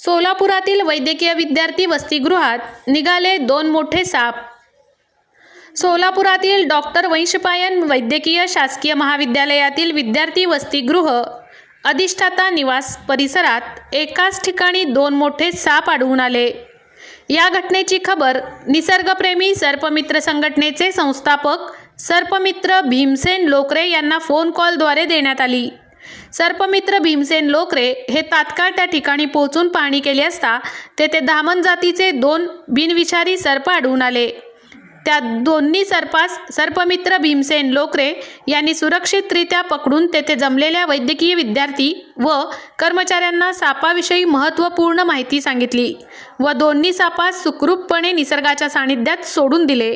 सोलापुरातील वैद्यकीय विद्यार्थी वसतिगृहात निघाले दोन मोठे साप. सोलापुरातील डॉक्टर वैशपायन वैद्यकीय शासकीय महाविद्यालयातील विद्यार्थी वसतिगृह अधिष्ठाता निवास परिसरात एकाच ठिकाणी दोन मोठे साप आढळून आले. या घटनेची खबर निसर्गप्रेमी सर्पमित्र संघटनेचे संस्थापक सर्पमित्र भीमसेन लोकरे यांना फोन कॉलद्वारे देण्यात आली. सर्पमित्र भीमसेन लोकरे हे तात्काळ त्या ठिकाणी पोहोचून पाहणी केली असता तेथे धामण जातीचे दोन बिनविषारी सर्प आढळून आले. त्या दोन्ही सर्पास सर्पमित्र भीमसेन लोकरे यांनी सुरक्षितरित्या पकडून तेथे जमलेल्या वैद्यकीय विद्यार्थी व कर्मचाऱ्यांना सापाविषयी महत्त्वपूर्ण माहिती सांगितली व दोन्ही सापास सुखरूपपणे निसर्गाच्या सानिध्यात सोडून दिले.